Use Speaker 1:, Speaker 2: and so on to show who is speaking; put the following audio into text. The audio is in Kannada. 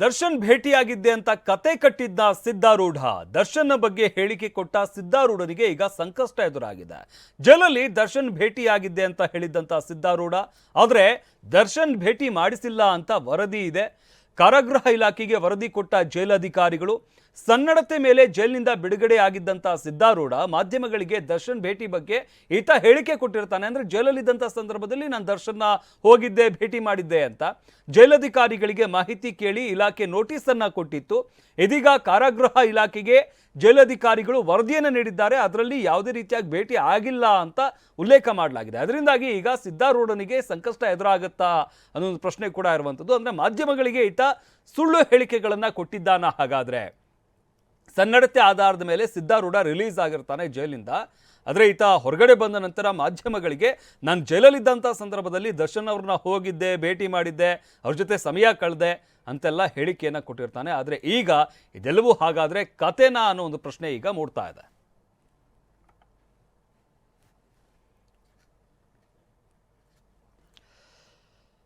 Speaker 1: ದರ್ಶನ್ ಭೇಟಿಯಾಗಿದ್ದೆ ಅಂತ ಕತೆ ಕಟ್ಟಿದ್ದ ಸಿದ್ಧಾರೂಢ ದರ್ಶನ್ ಬಗ್ಗೆ ಹೇಳಿಕೆ ಕೊಟ್ಟ ಸಿದ್ಧಾರೂಢನಿಗೆ ಈಗ ಸಂಕಷ್ಟ ಎದುರಾಗಿದೆ. ಜೈಲಲ್ಲಿ ದರ್ಶನ್ ಭೇಟಿಯಾಗಿದ್ದೆ ಅಂತ ಹೇಳಿದ್ದಂತ ಸಿದ್ಧಾರೂಢ ಆದರೆ ದರ್ಶನ್ ಭೇಟಿ ಮಾಡಿಸಿಲ್ಲ ಅಂತ ವರದಿ ಇದೆ. ಕಾರಾಗೃಹ ಇಲಾಖೆಗೆ ವರದಿ ಕೊಟ್ಟ ಜೈಲಧಿಕಾರಿಗಳು ಸನ್ನಡತೆ ಮೇಲೆ ಜೈಲಿನಿಂದ ಬಿಡುಗಡೆ ಆಗಿದ್ದಂಥ ಸಿದ್ದಾರೂಢ ಮಾಧ್ಯಮಗಳಿಗೆ ದರ್ಶನ್ ಭೇಟಿ ಬಗ್ಗೆ ಈತ ಹೇಳಿಕೆ ಕೊಟ್ಟಿರ್ತಾನೆ. ಅಂದ್ರೆ ಜೈಲಲ್ಲಿದ್ದಂಥ ಸಂದರ್ಭದಲ್ಲಿ ನಾನು ದರ್ಶನ್ನ ಹೋಗಿದ್ದೆ, ಭೇಟಿ ಮಾಡಿದ್ದೆ ಅಂತ ಜೈಲಧಿಕಾರಿಗಳಿಗೆ ಮಾಹಿತಿ ಕೇಳಿ ಇಲಾಖೆ ನೋಟಿಸ್ ಅನ್ನ ಕೊಟ್ಟಿತ್ತು. ಇದೀಗ ಕಾರಾಗೃಹ ಇಲಾಖೆಗೆ ಜೈಲಧಿಕಾರಿಗಳು ವರದಿಯನ್ನು ನೀಡಿದ್ದಾರೆ. ಅದರಲ್ಲಿ ಯಾವುದೇ ರೀತಿಯಾಗಿ ಭೇಟಿ ಆಗಿಲ್ಲ ಅಂತ ಉಲ್ಲೇಖ ಮಾಡಲಾಗಿದೆ. ಅದರಿಂದಾಗಿ ಈಗ ಸಿದ್ದಾರೂಢನಿಗೆ ಸಂಕಷ್ಟ ಎದುರಾಗುತ್ತಾ ಅನ್ನೋ ಒಂದು ಪ್ರಶ್ನೆ ಕೂಡ ಇರುವಂಥದ್ದು. ಅಂದ್ರೆ ಮಾಧ್ಯಮಗಳಿಗೆ ಈತ ಸುಳ್ಳು ಹೇಳಿಕೆಗಳನ್ನು ಕೊಟ್ಟಿದ್ದಾನ ಹಾಗಾದ್ರೆ. ಸನ್ನಡತೆ ಆಧಾರದ ಮೇಲೆ ಸಿದ್ಧಾರೂಢ ರಿಲೀಸ್ ಆಗಿರ್ತಾನೆ ಜೈಲಿಂದ. ಆದರೆ ಈತ ಹೊರಗಡೆ ಬಂದ ನಂತರ ಮಾಧ್ಯಮಗಳಿಗೆ, ನಾನು ಜೈಲಲ್ಲಿದ್ದಂಥ ಸಂದರ್ಭದಲ್ಲಿ ದರ್ಶನ್ ಅವ್ರನ್ನ ಹೋಗಿದ್ದೆ, ಭೇಟಿ ಮಾಡಿದ್ದೆ, ಅವ್ರ ಜೊತೆ ಸಮಯ ಕಳೆದೆ ಅಂತೆಲ್ಲ ಹೇಳಿಕೆಯನ್ನು ಕೊಟ್ಟಿರ್ತಾನೆ. ಆದರೆ ಈಗ ಇದೆಲ್ಲವೂ ಹಾಗಾದರೆ ಕತೆನಾ ಅನ್ನೋ ಒಂದು ಪ್ರಶ್ನೆ ಈಗ ಮೂಡ್ತಾ ಇದೆ.